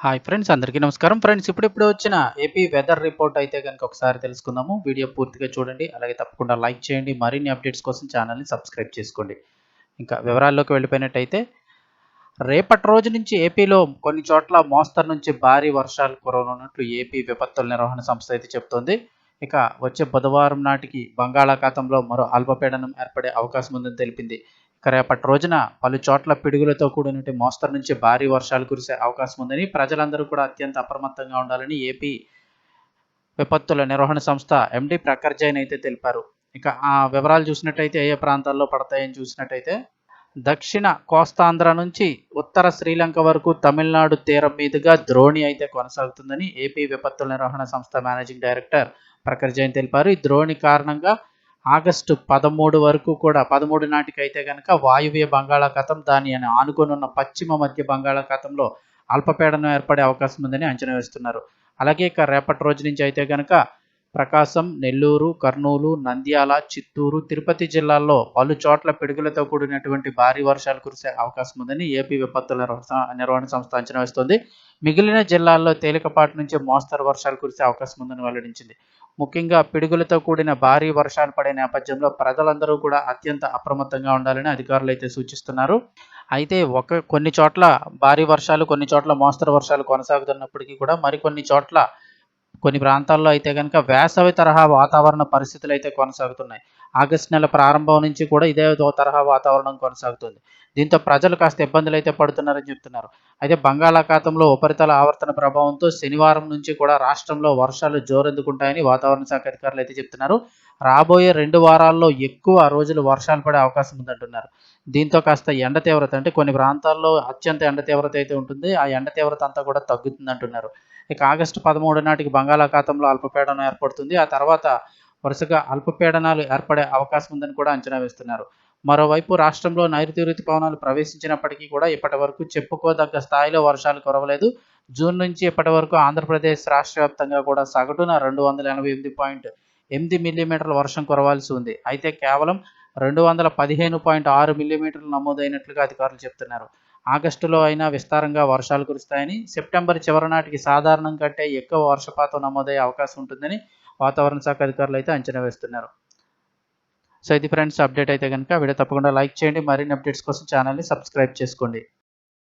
Hi friends అందరికీ నమస్కారం. Friends ఇప్పుడిప్పుడు వచ్చిన ఏపీ వెదర్ రిపోర్ట్ అయితే కనుక ఒకసారి తెలుసుకుందాము. వీడియో పూర్తిగా చూడండి. అలాగే తప్పకుండా లైక్ చేయండి. మరిన్ని అప్డేట్స్ కోసం ఛానల్ని సబ్స్క్రైబ్ చేసుకోండి. ఇంకా వివరాల్లోకి వెళ్ళిపోయినట్టయితే రేపటి రోజు నుంచి ఏపీలో కొన్ని చోట్ల మోస్తరు నుంచి భారీ వర్షాలు కురవనున్నట్లు ఏపీ విపత్తుల నిర్వహణ సంస్థ అయితే చెప్తోంది. ఇక వచ్చే బుధవారం నాటికి బంగాళాఖాతంలో మరో అల్పపీడనం ఏర్పడే అవకాశం ఉందని తెలిపింది. రేపటి రోజున పలు చోట్ల పిడుగులతో కూడినటువంటి మోస్తరు నుంచి భారీ వర్షాలు కురిసే అవకాశం ఉందని ప్రజలందరూ కూడా అత్యంత అప్రమత్తంగా ఉండాలని ఏపీ విపత్తుల నిర్వహణ సంస్థ ఎండి ప్రఖర్ జైన్ అయితే తెలిపారు. ఇక ఆ వివరాలు చూసినట్టయితే ఏ ఏ ప్రాంతాల్లో పడతాయని చూసినట్టయితే దక్షిణ కోస్తాంధ్ర నుంచి ఉత్తర శ్రీలంక వరకు తమిళనాడు తీరం మీదుగా ద్రోణి అయితే కొనసాగుతుందని ఏపీ విపత్తుల నిర్వహణ సంస్థ మేనేజింగ్ డైరెక్టర్ ప్రఖర్ జైన్ తెలిపారు. ఈ ద్రోణి కారణంగా ఆగస్టు పదమూడు వరకు కూడా పదమూడు నాటికి అయితే కనుక వాయువ్య బంగాళాఖాతం దాని ఆనుకొని ఉన్న పశ్చిమ మధ్య బంగాళాఖాతంలో అల్పపీడనం ఏర్పడే అవకాశం ఉందని అంచనా వేస్తున్నారు. అలాగే ఇక రేపటి రోజు నుంచి అయితే కనుక ప్రకాశం నెల్లూరు కర్నూలు నంద్యాల చిత్తూరు తిరుపతి జిల్లాల్లో పలు చోట్ల పిడుగులతో కూడినటువంటి భారీ వర్షాలు కురిసే అవకాశం ఉందని ఏపీ విపత్తుల నిర్వహణ నిర్వహణ సంస్థ అంచనా వేస్తోంది. మిగిలిన జిల్లాల్లో తేలికపాటి నుంచి మోస్తరు వర్షాలు కురిసే అవకాశం ఉందని వెల్లడించింది. ముఖ్యంగా పిడుగులతో కూడిన భారీ వర్షాలు పడే నేపథ్యంలో ప్రజలందరూ కూడా అత్యంత అప్రమత్తంగా ఉండాలని అధికారులు అయితే సూచిస్తున్నారు. అయితే ఒక కొన్ని చోట్ల భారీ వర్షాలు కొన్ని చోట్ల మోస్తరు వర్షాలు కొనసాగుతున్నప్పటికీ కూడా మరికొన్ని చోట్ల కొన్ని ప్రాంతాల్లో అయితే కనుక వేసవి తరహా వాతావరణ పరిస్థితులు అయితే కొనసాగుతున్నాయి. ఆగస్టు నెల ప్రారంభం నుంచి కూడా ఇదే తరహా వాతావరణం కొనసాగుతుంది. దీంతో ప్రజలు కాస్త ఇబ్బందులు అయితే పడుతున్నారని చెప్తున్నారు. అయితే బంగాళాఖాతంలో ఉపరితల ఆవర్తన ప్రభావంతో శనివారం నుంచి కూడా రాష్ట్రంలో వర్షాలు జోరెందుకుంటాయని వాతావరణ శాఖ అధికారులు అయితే చెప్తున్నారు. రాబోయే రెండు వారాల్లో ఎక్కువ రోజులు వర్షాలు పడే అవకాశం ఉందంటున్నారు. దీంతో కాస్త ఎండ తీవ్రత అంటే కొన్ని ప్రాంతాల్లో అత్యంత ఎండ తీవ్రత అయితే ఉంటుంది. ఆ ఎండ తీవ్రత అంతా కూడా తగ్గుతుంది అంటున్నారు ఇక ఆగస్టు పదమూడు నాటికి బంగాళాఖాతంలో అల్పపీడనం ఏర్పడుతుంది. ఆ తర్వాత వరుసగా అల్పపీడనాలు ఏర్పడే అవకాశం ఉందని కూడా అంచనా వేస్తున్నారు. మరోవైపు రాష్ట్రంలో నైరుతి ఋతుపవనాలు ప్రవేశించినప్పటికీ కూడా ఇప్పటి వరకు చెప్పుకోదగ్గ స్థాయిలో వర్షాలు కురవలేదు. జూన్ నుంచి ఇప్పటి వరకు ఆంధ్రప్రదేశ్ రాష్ట్ర వ్యాప్తంగా కూడా సగటున రెండు వందల ఎనభై ఎనిమిది పాయింట్ ఎనిమిది మిల్లీమీటర్ల వర్షం కురవాల్సి ఉంది. అయితే కేవలం రెండు వందల పదిహేను పాయింట్ ఆరు మిల్లీమీటర్లు నమోదైనట్లుగా అధికారులు చెప్తున్నారు. ఆగస్టులో అయినా విస్తారంగా వర్షాలు కురుస్తాయని సెప్టెంబర్ చివరి నాటికి సాధారణం కంటే ఎక్కువ వర్షపాతం నమోదయ్యే అవకాశం ఉంటుందని వాతావరణ శాఖ అధికారులు అయితే అంచనా వేస్తున్నారు. సో ఇది ఫ్రెండ్స్ అప్డేట్ అయితే కనుక వీడియో తప్పకుండా లైక్ చేయండి. మరిన్ని అప్డేట్స్ కోసం ఛానల్ని సబ్స్క్రైబ్ చేసుకోండి.